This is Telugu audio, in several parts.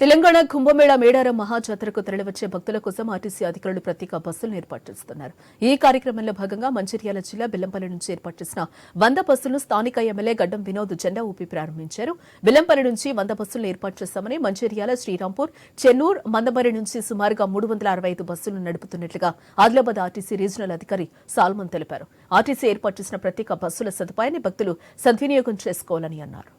తెలంగాణ కుంభమేళా మేడారం మహాజాతరకు తరలివచ్చే భక్తుల కోసం ఆర్టీసీ అధికారులు ప్రత్యేక బస్సులను ఏర్పాటు చేస్తున్నారు. ఈ కార్యక్రమంలో భాగంగా మంచిర్యాల జిల్లా బెల్లంపల్లి నుంచి ఏర్పాటు చేసిన వంద బస్సులను స్థానిక ఎమ్మెల్యే గడ్డం వినోద్ జెండా ఊపి ప్రారంభించారు. బెల్లంపల్లి నుంచి వంద బస్సులను ఏర్పాటు చేస్తామని మంచిర్యాల శ్రీరాంపూర్ చెన్నూరు మందమరి నుంచి సుమారుగా మూడు వందల అరవై ఐదు బస్సులను నడుపుతున్నట్లుగా ఆదిలాబాద్ ఆర్టీసీ రీజనల్ అధికారి సాల్మన్ తెలిపారు. ఆర్టీసీ ఏర్పాటు చేసిన ప్రత్యేక బస్సుల సదుపాయాన్ని భక్తులు సద్వినియోగం చేసుకోవాలని అన్నారు.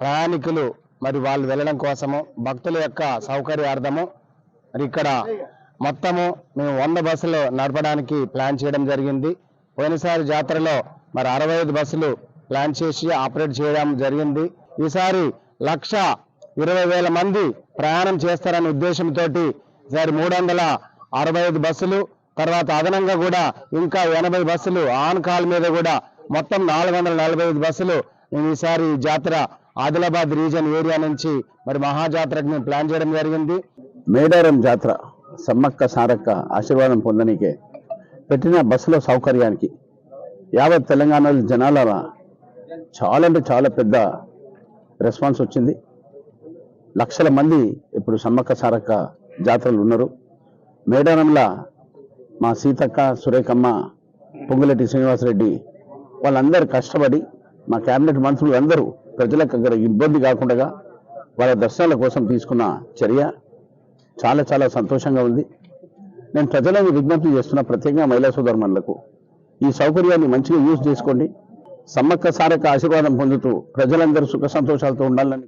ప్రయాణికులు మరి వాళ్ళు వెళ్ళడం కోసము భక్తుల యొక్క సౌకర్యార్థము మరి ఇక్కడ మొత్తము మేము వంద బస్సులు నడపడానికి ప్లాన్ చేయడం జరిగింది. పోయినసారి జాతరలో మరి అరవై ఐదు బస్సులు ప్లాన్ చేసి ఆపరేట్ చేయడం జరిగింది. ఈసారి లక్ష ఇరవై వేల మంది ప్రయాణం చేస్తారనే ఉద్దేశంతో ఈసారి మూడు వందల అరవై ఐదు బస్సులు తర్వాత అదనంగా కూడా ఇంకా ఎనభై బస్సులు ఆన్ కాల్ మీద కూడా మొత్తం నాలుగు వందల నలభై ఐదు బస్సులు నేను ఈసారి జాతర ఆదిలాబాద్ రీజన్ ఏరియా నుంచి మరి మహాజాతరకు మేము ప్లాన్ చేయడం జరిగింది. మేడారం జాతర సమ్మక్క సారక్క ఆశీర్వాదం పొందనీకే పెట్టిన బస్సుల సౌకర్యానికి యావత్ తెలంగాణలో జనాల చాలా అంటే చాలా పెద్ద రెస్పాన్స్ వచ్చింది. లక్షల మంది ఇప్పుడు సమ్మక్క సారక్క జాతరలు ఉన్నారు. మేడారంలో మా సీతక్క సురేఖమ్మ పొంగులెట్టి శ్రీనివాసరెడ్డి వాళ్ళందరూ కష్టపడి మా కేబినెట్ మంత్రులు అందరూ ప్రజలకు ఇబ్బంది కాకుండా వాళ్ళ దర్శనాల కోసం తీసుకున్న చర్య చాలా చాలా సంతోషంగా ఉంది. నేను ప్రజలను విజ్ఞప్తి చేస్తున్న ప్రత్యేకంగా మహిళా సోదరుమణులకు. ఈ సౌకర్యాన్ని మంచిగా యూజ్ చేసుకోండి. సమ్మక్క సారక్క ఆశీర్వాదం పొందుతూ ప్రజలందరూ సుఖ సంతోషాలతో ఉండాలని